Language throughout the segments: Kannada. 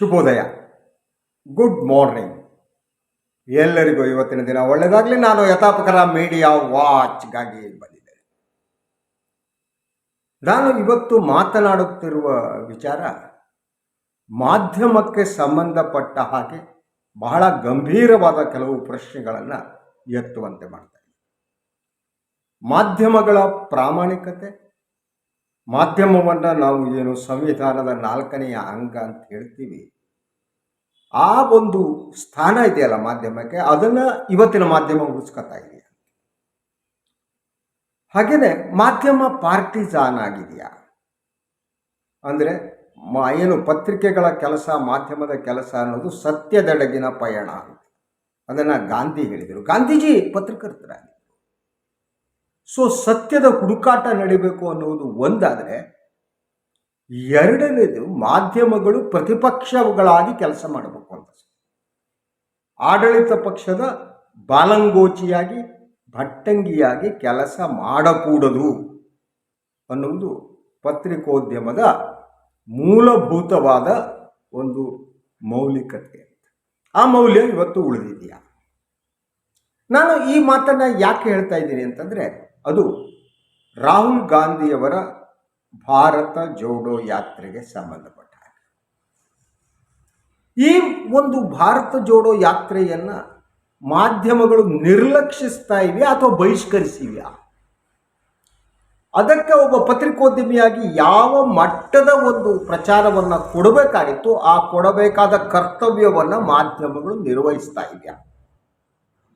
ಶುಭೋದಯ. ಗುಡ್ ಮಾರ್ನಿಂಗ್ ಎಲ್ಲರಿಗೂ ಇವತ್ತಿನ ದಿನ ಒಳ್ಳೆಯದಾಗಲಿ ನಾನು ಯಥಾಪಕರ ಮೀಡಿಯಾ ವಾಚ್ಗಾಗಿ ಬಂದಿದ್ದೆ ನಾನು ಇವತ್ತು ಮಾತನಾಡುತ್ತಿರುವ ವಿಚಾರ ಮಾಧ್ಯಮಕ್ಕೆ ಸಂಬಂಧಪಟ್ಟ ಹಾಗೆ ಬಹಳ ಗಂಭೀರವಾದ ಕೆಲವು ಪ್ರಶ್ನೆಗಳನ್ನು ಎತ್ತುವಂತೆ ಮಾಡ್ತಾ ಮಾಧ್ಯಮಗಳ ಪ್ರಾಮಾಣಿಕತೆ ಮಾಧ್ಯಮವನ್ನು ನಾವು ಏನು ಸಂವಿಧಾನದ ನಾಲ್ಕನೆಯ ಅಂಗ ಅಂತ ಹೇಳ್ತೀವಿ. ಆ ಒಂದು ಸ್ಥಾನ ಇದೆಯಲ್ಲ ಮಾಧ್ಯಮಕ್ಕೆ, ಅದನ್ನು ಇವತ್ತಿನ ಮಾಧ್ಯಮ ಉಳಿಸ್ಕೊತಾ ಇದೆಯಾ? ಹಾಗೆಯೇ ಮಾಧ್ಯಮ ಪಾರ್ಟಿಜಾನ್ ಆಗಿದೆಯಾ? ಅಂದರೆ ಏನು ಪತ್ರಿಕೆಗಳ ಕೆಲಸ, ಮಾಧ್ಯಮದ ಕೆಲಸ ಅನ್ನೋದು ಸತ್ಯದೆಡಗಿನ ಪಯಣ ಅದನ್ನು ಗಾಂಧಿ ಹೇಳಿದರು. ಗಾಂಧೀಜಿ ಪತ್ರಕರ್ತರಾಗಿದ್ದರು. ಸೊ ಸತ್ಯದ ಹುಡುಕಾಟ ನಡಿಬೇಕು ಅನ್ನುವುದು ಒಂದಾದರೆ ಎರಡನೇದು ಮಾಧ್ಯಮಗಳು ಪ್ರತಿಪಕ್ಷಗಳಾಗಿ ಕೆಲಸ ಮಾಡಬೇಕು ಅಂತ. ಆಡಳಿತ ಪಕ್ಷದ ಬಾಲಂಗೋಚಿಯಾಗಿ, ಭಟ್ಟಂಗಿಯಾಗಿ ಕೆಲಸ ಮಾಡಕೂಡದು ಅನ್ನುವುದು ಪತ್ರಿಕೋದ್ಯಮದ ಮೂಲಭೂತವಾದ ಒಂದು ಮೌಲಿಕತೆ ಆ ಮೌಲ್ಯ ಇವತ್ತು ಉಳಿದಿದೆಯಾ? ನಾನು ಈ ಮಾತನ್ನು ಯಾಕೆ ಹೇಳ್ತಾ ಇದ್ದೀನಿ ಅಂತಂದರೆ, ಅದು ರಾಹುಲ್ ಗಾಂಧಿಯವರ ಭಾರತ ಜೋಡೋ ಯಾತ್ರೆಗೆ ಸಂಬಂಧಪಟ್ಟ. ಈ ಒಂದು ಭಾರತ ಜೋಡೋ ಯಾತ್ರೆಯನ್ನು ಮಾಧ್ಯಮಗಳು ನಿರ್ಲಕ್ಷಿಸ್ತಾ ಇವೆ ಅಥವಾ ಬಹಿಷ್ಕರಿಸಿವೆಯಾ ಅದಕ್ಕೆ ಒಬ್ಬ ಪತ್ರಿಕೋದ್ಯಮಿಯಾಗಿ ಯಾವ ಮಟ್ಟದ ಒಂದು ಪ್ರಚಾರವನ್ನು ಕೊಡಬೇಕಾಗಿತ್ತು, ಆ ಕೊಡಬೇಕಾದ ಕರ್ತವ್ಯವನ್ನು ಮಾಧ್ಯಮಗಳು ನಿರ್ವಹಿಸ್ತಾ ಇದೆಯಾ?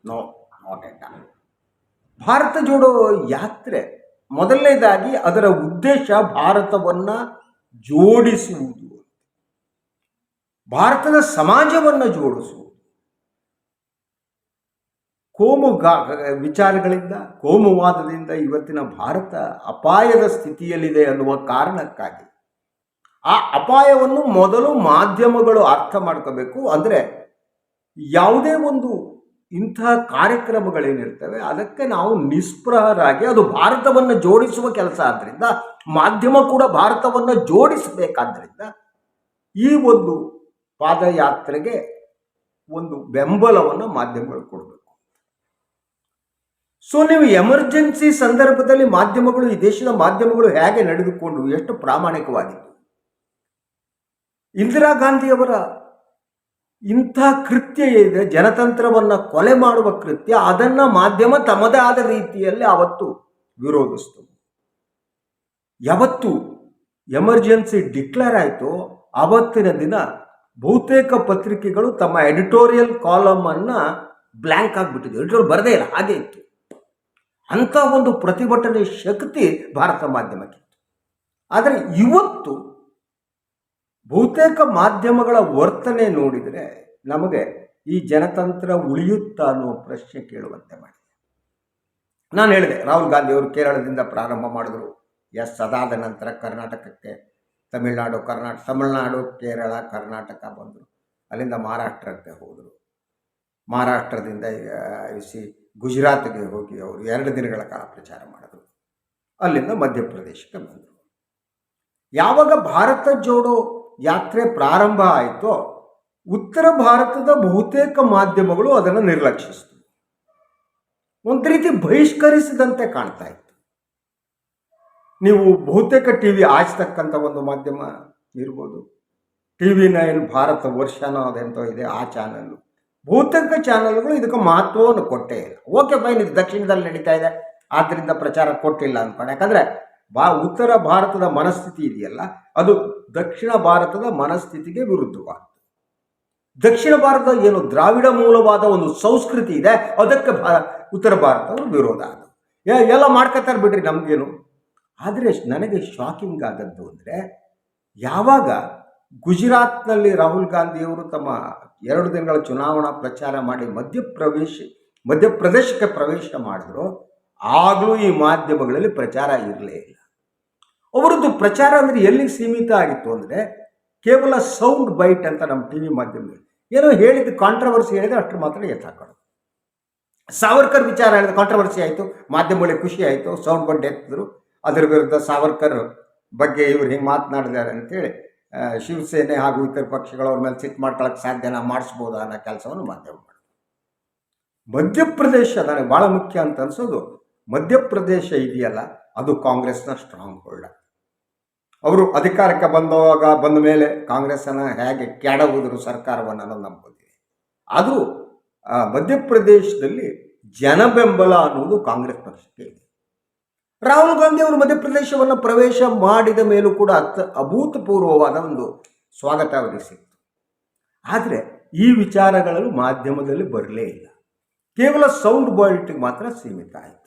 ನೋ. ನಾಟ್ ಭಾರತ ಜೋಡೋ ಯಾತ್ರೆ ಮೊದಲನೇದಾಗಿ ಅದರ ಉದ್ದೇಶ ಭಾರತವನ್ನು ಜೋಡಿಸುವುದು ಭಾರತದ ಸಮಾಜವನ್ನು ಜೋಡಿಸುವುದು. ಕೋಮು ವಿಚಾರಗಳಿಂದ, ಕೋಮುವಾದದಿಂದ ಇವತ್ತಿನ ಭಾರತ ಅಪಾಯದ ಸ್ಥಿತಿಯಲ್ಲಿದೆ ಅನ್ನುವ ಕಾರಣಕ್ಕಾಗಿ ಆ ಅಪಾಯವನ್ನು ಮೊದಲು ಮಾಧ್ಯಮಗಳು ಅರ್ಥ ಮಾಡ್ಕೋಬೇಕು. ಅಂದರೆ ಯಾವುದೇ ಒಂದು ಇಂತಹ ಕಾರ್ಯಕ್ರಮಗಳೇನಿರ್ತವೆ, ಅದಕ್ಕೆ ನಾವು ನಿಸ್ಪೃಹರಾಗಿ ಅದು ಭಾರತವನ್ನು ಜೋಡಿಸುವ ಕೆಲಸ ಆದ್ದರಿಂದ ಮಾಧ್ಯಮ ಕೂಡ ಭಾರತವನ್ನು ಜೋಡಿಸಬೇಕಾದ್ದರಿಂದ ಈ ಒಂದು ಪಾದಯಾತ್ರೆಗೆ ಒಂದು ಬೆಂಬಲವನ್ನು ಮಾಧ್ಯಮಗಳು ಕೊಡಬೇಕು. ಸೊ ನೀವು ಎಮರ್ಜೆನ್ಸಿ ಸಂದರ್ಭದಲ್ಲಿ ಮಾಧ್ಯಮಗಳು, ಈ ದೇಶದ ಮಾಧ್ಯಮಗಳು ಹೇಗೆ ನಡೆದುಕೊಂಡು ಎಷ್ಟು ಪ್ರಾಮಾಣಿಕವಾಗಿತ್ತು? ಇಂದಿರಾ ಗಾಂಧಿಯವರ ಇಂಥ ಕೃತ್ಯ ಇದೆ, ಜನತಂತ್ರವನ್ನು ಕೊಲೆ ಮಾಡುವ ಕೃತ್ಯ, ಅದನ್ನು ಮಾಧ್ಯಮ ತಮ್ಮದೇ ಆದ ರೀತಿಯಲ್ಲಿ ಅವತ್ತು ವಿರೋಧಿಸ್ತು. ಯಾವತ್ತು ಎಮರ್ಜೆನ್ಸಿ ಡಿಕ್ಲೇರ್ ಆಯಿತು ಆವತ್ತಿನ ದಿನ ಬಹುತೇಕ ಪತ್ರಿಕೆಗಳು ತಮ್ಮ ಎಡಿಟೋರಿಯಲ್ ಕಾಲಮನ್ನು ಬ್ಲ್ಯಾಂಕ್ ಆಗಿಬಿಟ್ಟಿದೆ. ಎಡಿಟೋರಿಯಲ್ ಬರದೇ ಇಲ್ಲ, ಹಾಗೆ ಇತ್ತು. ಅಂಥ ಒಂದು ಪ್ರತಿಭಟನೆ ಶಕ್ತಿ ಭಾರತ ಮಾಧ್ಯಮಕ್ಕೆ ಇತ್ತು. ಆದರೆ ಇವತ್ತು ಬಹುತೇಕ ಮಾಧ್ಯಮಗಳ ವರ್ತನೆ ನೋಡಿದರೆ ನಮಗೆ ಈ ಜನತಂತ್ರ ಉಳಿಯುತ್ತಾ ಅನ್ನೋ ಪ್ರಶ್ನೆ ಕೇಳುವಂತೆ ಮಾಡಿದೆ ನಾನು ಹೇಳಿದೆ, ರಾಹುಲ್ ಗಾಂಧಿ ಅವರು ಕೇರಳದಿಂದ ಪ್ರಾರಂಭ ಮಾಡಿದ್ರು. ಎಸ್ ಅದಾದ ನಂತರ ಕರ್ನಾಟಕಕ್ಕೆ ತಮಿಳುನಾಡು ಕರ್ನಾಟಕ ತಮಿಳುನಾಡು, ಕೇರಳ, ಕರ್ನಾಟಕ ಬಂದರು. ಅಲ್ಲಿಂದ ಮಹಾರಾಷ್ಟ್ರಕ್ಕೆ ಹೋದರು. ಮಹಾರಾಷ್ಟ್ರದಿಂದ ಸಿ ಗುಜರಾತ್ಗೆ ಹೋಗಿ ಅವರು ಎರಡು ದಿನಗಳ ಕಾಲ ಪ್ರಚಾರ ಮಾಡಿದರು. ಅಲ್ಲಿಂದ ಮಧ್ಯಪ್ರದೇಶಕ್ಕೆ ಬಂದರು. ಯಾವಾಗ ಭಾರತ ಜೋಡೋ ಯಾತ್ರೆ ಪ್ರಾರಂಭ ಆಯಿತೋ ಉತ್ತರ ಭಾರತದ ಬಹುತೇಕ ಮಾಧ್ಯಮಗಳು ಅದನ್ನು ನಿರ್ಲಕ್ಷಿಸಿತು ಒಂದು ರೀತಿ ಬಹಿಷ್ಕರಿಸಿದಂತೆ ಕಾಣ್ತಾ ಇತ್ತು. ನೀವು ಬಹುತೇಕ ಟಿ ವಿ ಆಚತಕ್ಕಂಥ ಒಂದು ಮಾಧ್ಯಮ ಇರ್ಬೋದು. ಟಿ ವಿ ನೈನ್ ಭಾರತ ವರ್ಷನೋ ಅದೆಂತೋ ಇದೆ ಆ ಚಾನಲ್ಲು ಬಹುತೇಕ ಚಾನಲ್ಗಳು ಇದಕ್ಕೆ ಮಹತ್ವವನ್ನು ಕೊಟ್ಟೇ ಇಲ್ಲ. ಓಕೆ ಫೈನ್ ಇದು ದಕ್ಷಿಣದಲ್ಲಿ ನಡೀತಾ ಇದೆ. ಆದ್ದರಿಂದ ಪ್ರಚಾರ ಕೊಟ್ಟಿಲ್ಲ ಅಂದ್ಕೊಂಡು. ಯಾಕಂದರೆ ಬಾ, ಉತ್ತರ ಭಾರತದ ಮನಸ್ಥಿತಿ ಇದೆಯಲ್ಲ, ಅದು ದಕ್ಷಿಣ ಭಾರತದ ಮನಸ್ಥಿತಿಗೆ ವಿರುದ್ಧವಾದ ದಕ್ಷಿಣ ಭಾರತ ಏನು ದ್ರಾವಿಡ ಮೂಲವಾದ ಒಂದು ಸಂಸ್ಕೃತಿ ಇದೆ, ಅದಕ್ಕೆ ಭಾ ಉತ್ತರ ಭಾರತವರು ವಿರೋಧ ಅದು ಎಲ್ಲ ಮಾಡ್ಕೋತಾರೆ ಬಿಡ್ರಿ ನಮಗೇನು? ಆದರೆ ನನಗೆ ಶಾಕಿಂಗ್ ಆದದ್ದು ಅಂದರೆ, ಯಾವಾಗ ಗುಜರಾತ್ನಲ್ಲಿ ರಾಹುಲ್ ಗಾಂಧಿಯವರು ತಮ್ಮ ಎರಡು ದಿನಗಳ ಚುನಾವಣಾ ಪ್ರಚಾರ ಮಾಡಿ ಮಧ್ಯಪ್ರವೇಶ, ಮಧ್ಯಪ್ರದೇಶಕ್ಕೆ ಪ್ರವೇಶ ಮಾಡಿದ್ರು, ಆಗಲೂ ಈ ಮಾಧ್ಯಮಗಳಲ್ಲಿ ಪ್ರಚಾರ ಇರಲೇ ಇಲ್ಲ. ಅವರದ್ದು ಪ್ರಚಾರ ಅಂದರೆ ಎಲ್ಲಿಗೆ ಸೀಮಿತ ಆಗಿತ್ತು ಅಂದರೆ ಕೇವಲ ಸೌಂಡ್ ಬೈಟ್ ಅಂತ ನಮ್ಮ ಟಿ ವಿ ಮಾಧ್ಯಮದಲ್ಲಿ ಏನೋ ಹೇಳಿದ ಕಾಂಟ್ರವರ್ಸಿ ಹೇಳಿದ್ರೆ ಅಷ್ಟು ಮಾತ್ರ ಎತ್ತಾಕೊಳ್ಳೋದು ಸಾವರ್ಕರ್ ವಿಚಾರ ಹೇಳಿದ ಕಾಂಟ್ರವರ್ಸಿ ಆಯಿತು ಮಾಧ್ಯಮಗಳಿಗೆ ಖುಷಿ ಆಯಿತು, ಸೌಂಡ್ ಬೈಟ್ ಎತ್ತಿದ್ರು. ಅದರ ವಿರುದ್ಧ ಸಾವರ್ಕರ್ ಬಗ್ಗೆ ಇವರು ಹಿಂಗೆ ಮಾತನಾಡಿದ್ದಾರೆ ಅಂತೇಳಿ ಶಿವಸೇನೆ ಹಾಗೂ ಇತರ ಪಕ್ಷಗಳು ಅವ್ರ ಮೇಲೆ ಸಿಟ್ ಮಾಡ್ಕೊಳಕ್ಕೆ ಸಾಧ್ಯನ, ಮಾಡಿಸ್ಬೋದಾ ಅನ್ನೋ ಕೆಲಸವನ್ನು ಮಾಧ್ಯಮ ಮಾಡಿದ್ರು ಮಧ್ಯಪ್ರದೇಶ ನನಗೆ ಭಾಳ ಮುಖ್ಯ ಅಂತ ಅನ್ಸೋದು, ಮಧ್ಯಪ್ರದೇಶ ಇದೆಯಲ್ಲ, ಅದು ಕಾಂಗ್ರೆಸ್ನ ಸ್ಟ್ರಾಂಗ್ ಹೋಲ್ಡ್ ಅವರು ಅಧಿಕಾರಕ್ಕೆ ಬಂದಾಗ ಬಂದ ಮೇಲೆ ಕಾಂಗ್ರೆಸ್ಸನ್ನು ಹೇಗೆ ಕೆಡವುದ್ರು ಸರ್ಕಾರವನ್ನು ಅನ್ನೋದು ನಮ್ಗೆ ಗೊತ್ತಿದೆ ಆದರೂ ಮಧ್ಯಪ್ರದೇಶದಲ್ಲಿ ಜನಬೆಂಬಲ ಅನ್ನೋದು ಕಾಂಗ್ರೆಸ್ ಪಕ್ಷಕ್ಕೆ ಇದೆ. ರಾಹುಲ್ ಗಾಂಧಿ ಅವರು ಮಧ್ಯಪ್ರದೇಶವನ್ನು ಪ್ರವೇಶ ಮಾಡಿದ ಮೇಲೂ ಕೂಡ ಅತ್, ಅಭೂತಪೂರ್ವವಾದ ಒಂದು ಸ್ವಾಗತ ಅವರಿಗೆ ಸಿಕ್ತು ಆದರೆ, ಈ ವಿಚಾರಗಳು ಮಾಧ್ಯಮದಲ್ಲಿ ಬರಲೇ ಇಲ್ಲ. ಕೇವಲ ಸೌಂಡ್ ಬೈಟ್ಗೆ ಮಾತ್ರ ಸೀಮಿತ ಆಯಿತು.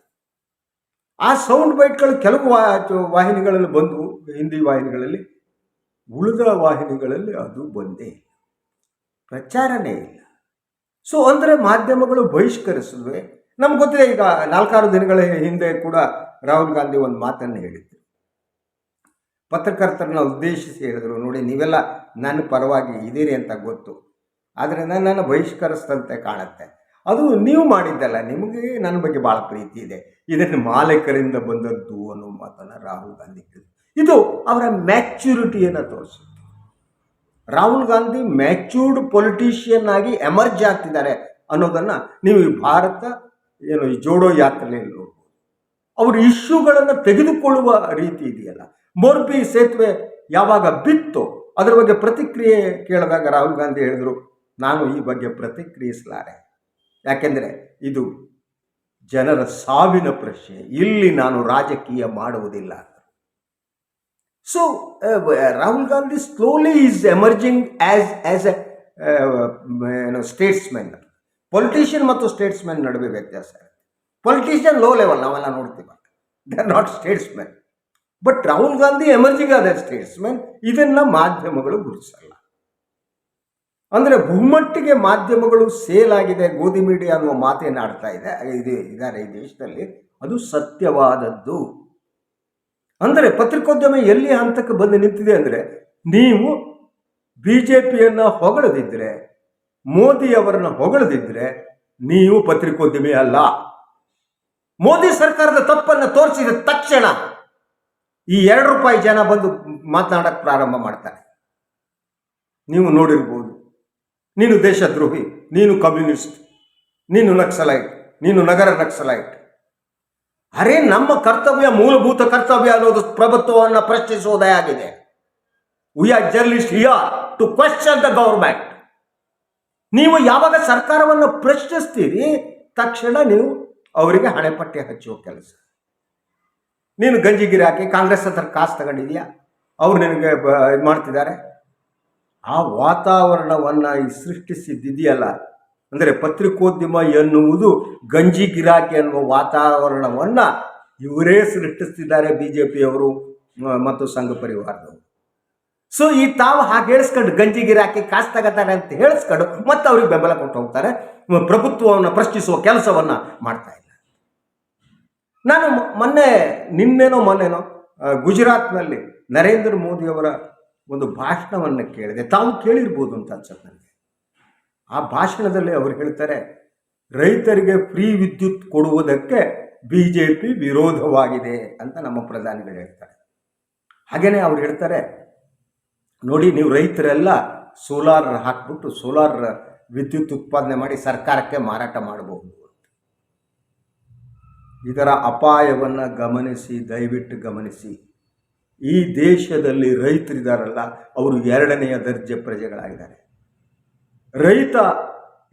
ಆ ಸೌಂಡ್ ಬೈಟ್ಗಳು ಕೆಲವು ವಾಹಿನಿಗಳಲ್ಲಿ ಬಂದವು. ಹಿಂದಿ ವಾಹಿನಿಗಳಲ್ಲಿ, ಉಳಿದ ವಾಹಿನಿಗಳಲ್ಲಿ ಅದು ಬಂದೇ ಇಲ್ಲ ಪ್ರಚಾರನೇ ಇಲ್ಲ. ಸೊ ಅಂದರೆ ಮಾಧ್ಯಮಗಳು ಬಹಿಷ್ಕರಿಸಿದ್ವೆ. ನಮ್ಗೆ ಗೊತ್ತಿದೆ, ಈಗ ನಾಲ್ಕಾರು ದಿನಗಳ ಹಿಂದೆ ಕೂಡ ರಾಹುಲ್ ಗಾಂಧಿ ಒಂದು ಮಾತನ್ನು ಹೇಳಿದ್ರು. ಪತ್ರಕರ್ತರನ್ನ ಉದ್ದೇಶಿಸಿ ಹೇಳಿದ್ರು, ನೋಡಿ, ನೀವೆಲ್ಲ ನನ್ನ ಪರವಾಗಿ ಇದ್ದೀರಿ ಅಂತ ಗೊತ್ತು. ಆದರೆ ನನ್ನನ್ನು ಬಹಿಷ್ಕರಿಸಿದಂತೆ ಕಾಣುತ್ತೆ. ಅದು ನೀವು ಮಾಡಿದ್ದಲ್ಲ, ನಿಮಗೆ ನನ್ನ ಬಗ್ಗೆ ಭಾಳ ಪ್ರೀತಿ ಇದೆ. ಇದನ್ನು ಮಾಲೀಕರಿಂದ ಬಂದದ್ದು ಅನ್ನೋ ಮಾತನ್ನು ರಾಹುಲ್ ಗಾಂಧಿ ಹೇಳಿದ್ರು. ಇದು ಅವರ ಮ್ಯಾಚ್ಯೂರಿಟಿಯನ್ನು ತೋರಿಸುತ್ತೆ. ರಾಹುಲ್ ಗಾಂಧಿ ಮ್ಯಾಚ್ಯೂರ್ಡ್ ಪೊಲಿಟಿಷಿಯನ್ ಆಗಿ ಎಮರ್ಜ್ ಆಗ್ತಿದ್ದಾರೆ ಅನ್ನೋದನ್ನು ನೀವು ಈ ಭಾರತ, ಏನು ಈ ಜೋಡೋ ಯಾತ್ರೆಯಲ್ಲಿ ನೋಡ್ಬೋದು. ಅವರು ಇಶ್ಯೂಗಳನ್ನು ತೆಗೆದುಕೊಳ್ಳುವ ರೀತಿ ಇದೆಯಲ್ಲ. ಮೋರ್ಪಿ ಸೇತುವೆ ಯಾವಾಗ ಬಿತ್ತು ಅದರ ಬಗ್ಗೆ ಪ್ರತಿಕ್ರಿಯೆ ಕೇಳಿದಾಗ ರಾಹುಲ್ ಗಾಂಧಿ ಹೇಳಿದರು, ನಾನು ಈ ಬಗ್ಗೆ ಪ್ರತಿಕ್ರಿಯಿಸಲಾರೆ. ಯಾಕೆಂದರೆ ಇದು ಜನರ ಸಾವಿನ ಪ್ರಶ್ನೆ. ಇಲ್ಲಿ ನಾನು ರಾಜಕೀಯ ಮಾಡುವುದಿಲ್ಲ. So Rahul Gandhi slowly is emerging a uh, a ಏನು ಸ್ಟೇಟ್ಸ್ಮೆನ್ ಪೊಲಿಟಿಷಿಯನ್ ಮತ್ತು ಸ್ಟೇಟ್ಸ್ಮೆನ್ ನಡುವೆ ವ್ಯತ್ಯಾಸ ಪೊಲಿಟಿಷಿಯನ್ ಲೋ ಲೆವೆಲ್ ನಾವೆಲ್ಲ ನೋಡ್ತೀವಿ. They are not statesmen but Rahul Gandhi emerging ಆದ ಸ್ಟೇಟ್ಸ್ಮೆನ್ ಇದನ್ನು ಮಾಧ್ಯಮಗಳು ಗುರುತಿಸಲ್ಲ. ಅಂದರೆ ಬಹುಮಟ್ಟಿಗೆ ಮಾಧ್ಯಮಗಳು ಸೇಲ್ ಆಗಿದೆ ಗೋಧಿ ಮೀಡಿಯಾ ಅನ್ನುವ ಮಾತೇನು ಆಡ್ತಾ ಇದೆ ಇದು ಇದ್ದಾರೆ ಈ ದೇಶದಲ್ಲಿ ಅದು ಸತ್ಯವಾದದ್ದು. ಅಂದರೆ ಪತ್ರಿಕೋದ್ಯಮ ಎಲ್ಲಿ ಹಂತಕ್ಕೆ ಬಂದು ನಿಂತಿದೆ ಅಂದರೆ ನೀವು ಬಿ ಜೆ ಪಿಯನ್ನು ಹೊಗಳದಿದ್ದರೆ ಮೋದಿಯವರನ್ನು ಹೊಗಳದಿದ್ದರೆ ನೀವು ಪತ್ರಿಕೋದ್ಯಮಿ ಅಲ್ಲ. ಮೋದಿ ಸರ್ಕಾರದ ತಪ್ಪನ್ನು ತೋರಿಸಿದ ತಕ್ಷಣ ಈ ಎರಡು ರೂಪಾಯಿ ಜನ ಬಂದು ಮಾತನಾಡಕ್ಕೆ ಪ್ರಾರಂಭ ಮಾಡ್ತಾರೆ. ನೀವು ನೋಡಿರ್ಬೋದು, ನೀನು ದೇಶದ್ರೋಹಿ, ನೀನು ಕಮ್ಯುನಿಸ್ಟ್, ನೀನು ನಕ್ಸಲೈಟ್, ನೀನು ನಗರ ನಕ್ಸಲೈಟ್. ಅರೆ ನಮ್ಮ ಕರ್ತವ್ಯ ಮೂಲಭೂತ ಕರ್ತವ್ಯ ಅನ್ನೋದು ಪ್ರಭುತ್ವವನ್ನು ಪ್ರಶ್ನಿಸುವುದೇ ಆಗಿದೆ. We are journalist here to question the government ನೀವು ಯಾವಾಗ ಸರ್ಕಾರವನ್ನು ಪ್ರಶ್ನಿಸ್ತೀರಿ, ತಕ್ಷಣ ನೀವು ಅವರಿಗೆ ಹಣೆಪಟ್ಟಿ ಹಚ್ಚುವ ಕೆಲಸ. ನೀನು ಗಂಜಿಗಿರಿ ಹಾಕಿ, ಕಾಂಗ್ರೆಸ್ ಹತ್ರ ಕಾಸು ತಗೊಂಡಿದ್ಯಾ? ಅವ್ರು ನಿನಗೆ ಇದು ಮಾಡ್ತಿದ್ದಾರೆ ಆ ವಾತಾವರಣವನ್ನು ಸೃಷ್ಟಿಸಿದ್ದಿದೆಯಲ್ಲ? ಅಂದರೆ ಪತ್ರಿಕೋದ್ಯಮ ಎನ್ನುವುದು ಗಂಜಿ ಗಿರಾಕಿ ಎನ್ನುವ ವಾತಾವರಣವನ್ನು ಇವರೇ ಸೃಷ್ಟಿಸ್ತಿದ್ದಾರೆ ಬಿ ಜೆ ಪಿಯವರು ಮತ್ತು ಸಂಘ ಪರಿವಾರದವರು. ಸೊ ಈ ತಾವು ಹಾಗೆ ಹೇಳಿಸ್ಕೊಂಡು ಗಂಜಿ ಗಿರಾಕಿ ಕಾಸು ತಗೋತಾರೆ ಅಂತ ಹೇಳಿಸ್ಕೊಂಡು ಮತ್ತೆ ಅವ್ರಿಗೆ ಬೆಂಬಲ ಕೊಟ್ಟು ಹೋಗ್ತಾರೆ. ಪ್ರಭುತ್ವವನ್ನು ಪ್ರಶ್ನಿಸುವ ಕೆಲಸವನ್ನು ಮಾಡ್ತಾ ಇಲ್ಲ. ನಾನು ಮೊನ್ನೆ, ನಿನ್ನೇನೋ ಮೊನ್ನೆನೋ ಗುಜರಾತ್ನಲ್ಲಿ ನರೇಂದ್ರ ಮೋದಿಯವರ ಒಂದು ಭಾಷಣವನ್ನು ಕೇಳಿದೆ. ತಾವು ಕೇಳಿರ್ಬೋದು ಅಂತ ಅನ್ಸುತ್ತೆ ಆ ಭಾಷಣದಲ್ಲಿ ಅವರು ಹೇಳ್ತಾರೆ, ರೈತರಿಗೆ ಫ್ರೀ ವಿದ್ಯುತ್ ಕೊಡುವುದಕ್ಕೆ ಬಿ ಜೆ ಪಿ ವಿರೋಧವಾಗಿದೆ ಅಂತ ನಮ್ಮ ಪ್ರಧಾನಿಗಳು ಹೇಳ್ತಾರೆ. ಹಾಗೆಯೇ ಅವ್ರು ಹೇಳ್ತಾರೆ, ನೋಡಿ, ನೀವು ರೈತರೆಲ್ಲ ಸೋಲಾರ್ ಹಾಕ್ಬಿಟ್ಟು ಸೋಲಾರ್ ವಿದ್ಯುತ್ ಉತ್ಪಾದನೆ ಮಾಡಿ ಸರ್ಕಾರಕ್ಕೆ ಮಾರಾಟ ಮಾಡಬಹುದು ಇದರ ಅಪಾಯವನ್ನು ಗಮನಿಸಿ, ದಯವಿಟ್ಟು ಗಮನಿಸಿ. ಈ ದೇಶದಲ್ಲಿ ರೈತರಿದ್ದಾರಲ್ಲ ಅವರು ಎರಡನೆಯ ದರ್ಜೆ ಪ್ರಜೆಗಳಾಗಿದ್ದಾರೆ. ರೈತ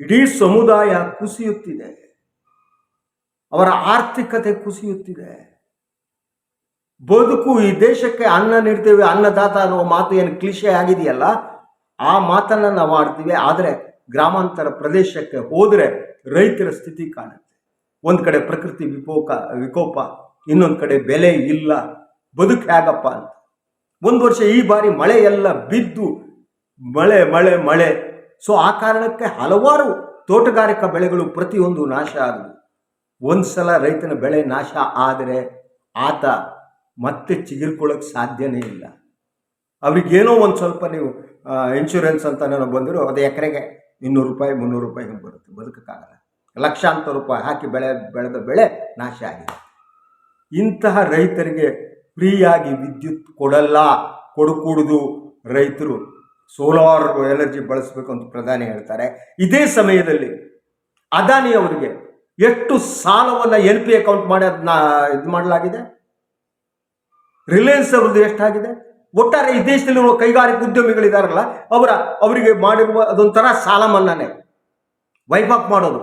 ಇಡೀ ಸಮುದಾಯ ಕುಸಿಯುತ್ತಿದೆ. ಅವರ ಆರ್ಥಿಕತೆ ಕುಸಿಯುತ್ತಿದೆ. ಬದುಕು ಈ ದೇಶಕ್ಕೆ ಅನ್ನ ನೀಡ್ತೇವೆ, ಅನ್ನದಾತ ಅನ್ನುವ ಮಾತು ಏನು ಕ್ಲಿಷೆ ಆಗಿದೆಯಲ್ಲ? ಆ ಮಾತನ್ನು ನಾವು ಆಡ್ತೀವಿ. ಆದರೆ ಗ್ರಾಮಾಂತರ ಪ್ರದೇಶಕ್ಕೆ ಹೋದರೆ ರೈತರ ಸ್ಥಿತಿ ಕಾಣುತ್ತೆ. ಒಂದು ಕಡೆ ಪ್ರಕೃತಿ ವಿಕೋಪ ವಿಕೋಪ, ಇನ್ನೊಂದು ಕಡೆ ಬೆಲೆ ಇಲ್ಲ. ಬದುಕು ಹೇಗಪ್ಪ ಅಂತ. ಒಂದು ವರ್ಷ ಈ ಬಾರಿ ಮಳೆ ಎಲ್ಲ ಬಿದ್ದು ಮಳೆ ಮಳೆ ಮಳೆ. ಸೊ ಆ ಕಾರಣಕ್ಕೆ ಹಲವಾರು ತೋಟಗಾರಿಕಾ ಬೆಳೆಗಳು ಪ್ರತಿಯೊಂದು ನಾಶ ಆದವು. ಒಂದು ಸಲ ರೈತನ ಬೆಳೆ ನಾಶ ಆದರೆ ಆತ ಮತ್ತೆ ಚಿಗುರ್ಕೊಳ್ಳೋಕೆ ಸಾಧ್ಯನೇ ಇಲ್ಲ. ಅವ್ರಿಗೇನೋ ಒಂದು ಸ್ವಲ್ಪ ನೀವು ಇನ್ಶೂರೆನ್ಸ್ ಅಂತ ನಾನು ಬಂದರು ಅದು ಎಕರೆಗೆ ಇನ್ನೂರು ರೂಪಾಯಿ, ಮುನ್ನೂರು ರೂಪಾಯಿ ಹಿಂಗೆ ಬರುತ್ತೆ ಬದುಕಕ್ಕಾಗಲ್ಲ. ಲಕ್ಷಾಂತರ ರೂಪಾಯಿ ಹಾಕಿ ಬೆಳೆ, ಬೆಳೆದ ಬೆಳೆ ನಾಶ ಆಗಿದೆ. ಇಂತಹ ರೈತರಿಗೆ ಫ್ರೀಯಾಗಿ ವಿದ್ಯುತ್ ಕೊಡಲ್ಲ, ಕೊಡಕೂಡುದು ರೈತರು. ಸೋಲಾರ್ ಎನರ್ಜಿ ಬಳಸಬೇಕು ಅಂತ ಪ್ರಧಾನಿ ಹೇಳ್ತಾರೆ. ಇದೇ ಸಮಯದಲ್ಲಿ ಅದಾನಿ ಅವರಿಗೆ ಎಷ್ಟು ಸಾಲವನ್ನು ಎನ್ ಪಿ ಅಕೌಂಟ್ ಮಾಡಿ ಅದನ್ನ ಇದು ಮಾಡಲಾಗಿದೆ? ರಿಲಯನ್ಸ್ ಅವ್ರದ್ದು ಎಷ್ಟಾಗಿದೆ? ಒಟ್ಟಾರೆ ಈ ದೇಶದಲ್ಲಿರುವ ಕೈಗಾರಿಕಾ ಉದ್ಯಮಿಗಳಿದಾರಲ್ಲ, ಅವರ ಅವರಿಗೆ ಮಾಡಿರುವ ಅದೊಂಥರ ಸಾಲ ಮನ್ನಾನೆ ವೈಪ್ ಆಫ್ ಮಾಡೋದು.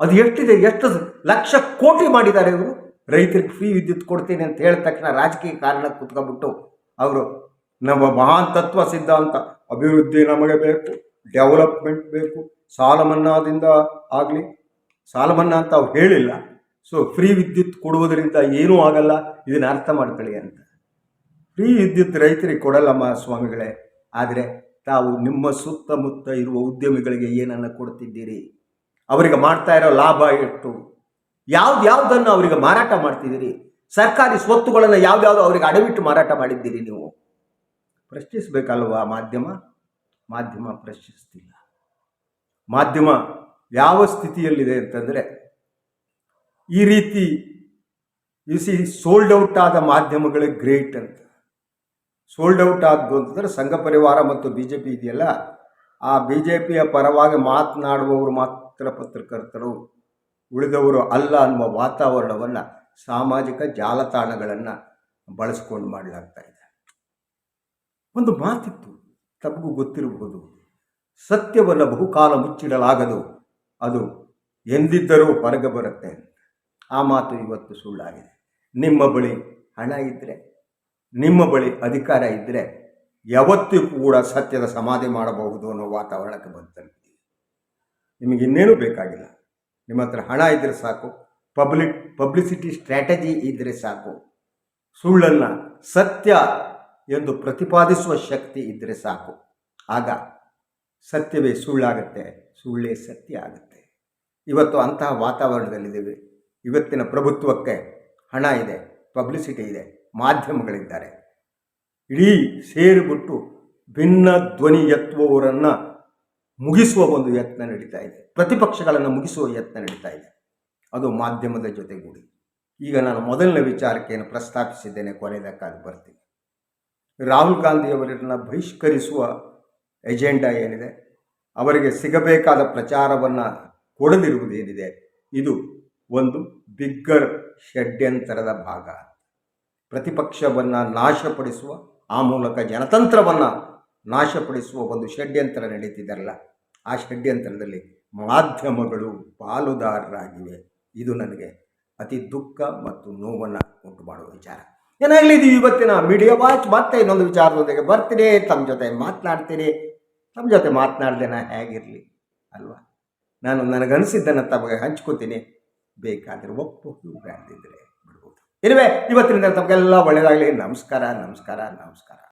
ಅದು ಎಷ್ಟಿದೆ? ಎಷ್ಟು ಲಕ್ಷ ಕೋಟಿ ಮಾಡಿದ್ದಾರೆ ಇವರು. ರೈತರಿಗೆ ಫ್ರೀ ವಿದ್ಯುತ್ ಕೊಡ್ತೀನಿ ಅಂತ ಹೇಳಿದ ತಕ್ಷಣ ರಾಜಕೀಯ ಕಾರಣ ಕುತ್ಕೊಂಡ್ಬಿಟ್ಟು ಅವರು ನಮ್ಮ ಮಹಾನ್ ತತ್ವ ಸಿದ್ಧಾಂತ. ಅಭಿವೃದ್ಧಿ ನಮಗೆ ಬೇಕು, ಡೆವಲಪ್ಮೆಂಟ್ ಬೇಕು. ಸಾಲ ಮನ್ನಾದಿಂದ ಆಗಲಿ ಸಾಲ ಮನ್ನಾ ಅಂತ ಅವ್ರು ಹೇಳಿಲ್ಲ. ಸೊ ಫ್ರೀ ವಿದ್ಯುತ್ ಕೊಡುವುದರಿಂದ ಏನೂ ಆಗಲ್ಲ. ಇದನ್ನು ಅರ್ಥ ಮಾಡ್ಕೊಳ್ಳಿ ಅಂತ. ಫ್ರೀ ವಿದ್ಯುತ್ ರೈತರಿಗೆ ಕೊಡಲ್ಲಮ್ಮ ಸ್ವಾಮಿಗಳೇ. ಆದರೆ ತಾವು ನಿಮ್ಮ ಸುತ್ತಮುತ್ತ ಇರುವ ಉದ್ಯಮಿಗಳಿಗೆ ಏನನ್ನು ಕೊಡ್ತಿದ್ದೀರಿ? ಅವರಿಗೆ ಮಾಡ್ತಾ ಇರೋ ಲಾಭ ಎಷ್ಟು? ಯಾವ್ದು ಯಾವುದನ್ನು ಅವರಿಗೆ ಮಾರಾಟ ಮಾಡ್ತಿದ್ದೀರಿ? ಸರ್ಕಾರಿ ಸ್ವತ್ತುಗಳನ್ನು ಯಾವ್ದಾವುದು ಅವರಿಗೆ ಅಡವಿಟ್ಟು ಮಾರಾಟ ಮಾಡಿದ್ದೀರಿ ನೀವು? ಪ್ರಶ್ನಿಸಬೇಕಲ್ವಾ ಮಾಧ್ಯಮ? ಮಾಧ್ಯಮ ಪ್ರಶ್ನಿಸ್ತಿಲ್ಲ. ಮಾಧ್ಯಮ ಯಾವ ಸ್ಥಿತಿಯಲ್ಲಿದೆ ಅಂತಂದರೆ, ಈ ರೀತಿ ಯು ಸಿ ಸೋಲ್ಡ್ ಔಟ್ ಆದ ಮಾಧ್ಯಮಗಳೇ ಗ್ರೇಟ್ ಅಂತ. ಸೋಲ್ಡ್ ಔಟ್ ಆದ್ದು ಅಂತಂದರೆ ಸಂಘ ಪರಿವಾರ ಮತ್ತು ಬಿ ಜೆ ಪಿ ಇದೆಯಲ್ಲ, ಆ ಬಿ ಜೆ ಪಿಯ ಪರವಾಗಿ ಮಾತನಾಡುವವರು ಮಾತ್ರ ಪತ್ರಕರ್ತರು, ಉಳಿದವರು ಅಲ್ಲ ಅನ್ನುವ ವಾತಾವರಣವನ್ನು ಸಾಮಾಜಿಕ ಜಾಲತಾಣಗಳನ್ನು ಬಳಸ್ಕೊಂಡು ಮಾಡಲಾಗ್ತಾ ಇದೆ. ಒಂದು ಮಾತಿತ್ತು, ತಮಗೂ ಗೊತ್ತಿರಬಹುದು. ಸತ್ಯವನ್ನು ಬಹುಕಾಲ ಮುಚ್ಚಿಡಲಾಗದು, ಅದು ಎಂದಿದ್ದರೂ ಹೊರಗೆ ಬರುತ್ತೆ. ಆ ಮಾತು ಇವತ್ತು ಸುಳ್ಳಾಗಿದೆ. ನಿಮ್ಮ ಬಳಿ ಹಣ ಇದ್ದರೆ ನಿಮ್ಮ ಬಳಿ ಅಧಿಕಾರ ಇದ್ದರೆ ಯಾವತ್ತೂ ಕೂಡ ಸತ್ಯದ ಸಮಾಧಿ ಮಾಡಬಹುದು ಅನ್ನೋ ವಾತಾವರಣಕ್ಕೆ ತಲುಪಿದ್ದೀವಿ ನಿಮಗೆ ಇನ್ನೇನು ಬೇಕಾಗಿಲ್ಲ. ನಿಮ್ಮ ಹತ್ರ ಹಣ ಇದ್ದರೆ ಸಾಕು ಪಬ್ಲಿಕ್ ಪಬ್ಲಿಸಿಟಿ ಸ್ಟ್ರಾಟಜಿ ಇದ್ದರೆ ಸಾಕು. ಸುಳ್ಳನ್ನು ಸತ್ಯ ಎಂದು ಪ್ರತಿಪಾದಿಸುವ ಶಕ್ತಿ ಇದ್ದರೆ ಸಾಕು. ಆಗ ಸತ್ಯವೇ ಸುಳ್ಳಾಗತ್ತೆ, ಸುಳ್ಳೇ ಸತ್ಯ ಆಗುತ್ತೆ. ಇವತ್ತು ಅಂತಹ ವಾತಾವರಣದಲ್ಲಿದ್ದೇವೆ. ಇವತ್ತಿನ ಪ್ರಭುತ್ವಕ್ಕೆ ಹಣ ಇದೆ, ಪಬ್ಲಿಸಿಟಿ ಇದೆ, ಮಾಧ್ಯಮಗಳಿದ್ದಾರೆ. ಇಡೀ ಸೇರಿಬಿಟ್ಟು ಭಿನ್ನ ಧ್ವನಿ ಎತ್ತುವವರನ್ನು ಮುಗಿಸುವ ಒಂದು ಯತ್ನ ನಡೀತಾ ಇದೆ. ಪ್ರತಿಪಕ್ಷಗಳನ್ನು ಮುಗಿಸುವ ಯತ್ನ ನಡೀತಾ ಇದೆ. ಅದು ಮಾಧ್ಯಮದ ಜೊತೆಗೂಡಿ. ಈಗ ನಾನು ಮೊದಲನೇ ವಿಚಾರಕ್ಕೆ ಏನು ಪ್ರಸ್ತಾಪಿಸಿದ್ದೇನೆ ಕೊನೆಯದಕ್ಕಾಗಿ ಬರ್ತೀನಿ. ರಾಹುಲ್ ಗಾಂಧಿಯವರನ್ನು ಬಹಿಷ್ಕರಿಸುವ ಎಜೆಂಡಾ ಏನಿದೆ, ಅವರಿಗೆ ಸಿಗಬೇಕಾದ ಪ್ರಚಾರವನ್ನು ಕೊಡದಿರುವುದೇನಿದೆ, ಇದು ಒಂದು ಬಿಗ್ಗರ್ ಷಡ್ಯಂತರದ ಭಾಗ. ಪ್ರತಿಪಕ್ಷವನ್ನು ನಾಶಪಡಿಸುವ, ಆ ಮೂಲಕ ಜನತಂತ್ರವನ್ನು ನಾಶಪಡಿಸುವ ಒಂದು ಷಡ್ಯಂತರ ನಡೀತಿದ್ದಾರಲ್ಲ ಆ ಷಡ್ಯಂತರದಲ್ಲಿ ಮಾಧ್ಯಮಗಳು ಪಾಲುದಾರರಾಗಿವೆ. ಇದು ನನಗೆ ಅತಿ ದುಃಖ ಮತ್ತು ನೋವನ್ನು ಉಂಟು ಮಾಡುವ ವಿಚಾರ. ಏನಾಗಲಿ ಇವತ್ತಿನ ಮೀಡಿಯಾ ವಾಚ್ ಮತ್ತೆ ಇನ್ನೊಂದು ವಿಚಾರದೊಂದಿಗೆ ಬರ್ತೀನಿ. ತಮ್ಮ ಜೊತೆ ಮಾತನಾಡ್ತೀನಿ. ತಮ್ಮ ಜೊತೆ ಮಾತನಾಡ್ದೇನ ಹೇಗಿರಲಿ ಅಲ್ವಾ? ನಾನು ನನಗನ್ಸಿದ್ದನ್ನು ತಮಗೆ ಹಂಚ್ಕೋತೀನಿ. ಬೇಕಾದರೆ ಒಪ್ಪು ಬೇಡದಿದ್ದರೆ ಬಿಡ್ಬೋದು. ಇರುವೆ ಇವತ್ತಿನಿಂದ ತಮಗೆಲ್ಲ ಒಳ್ಳೆಯದಾಗಲಿ ನಮಸ್ಕಾರ ನಮಸ್ಕಾರ ನಮಸ್ಕಾರ.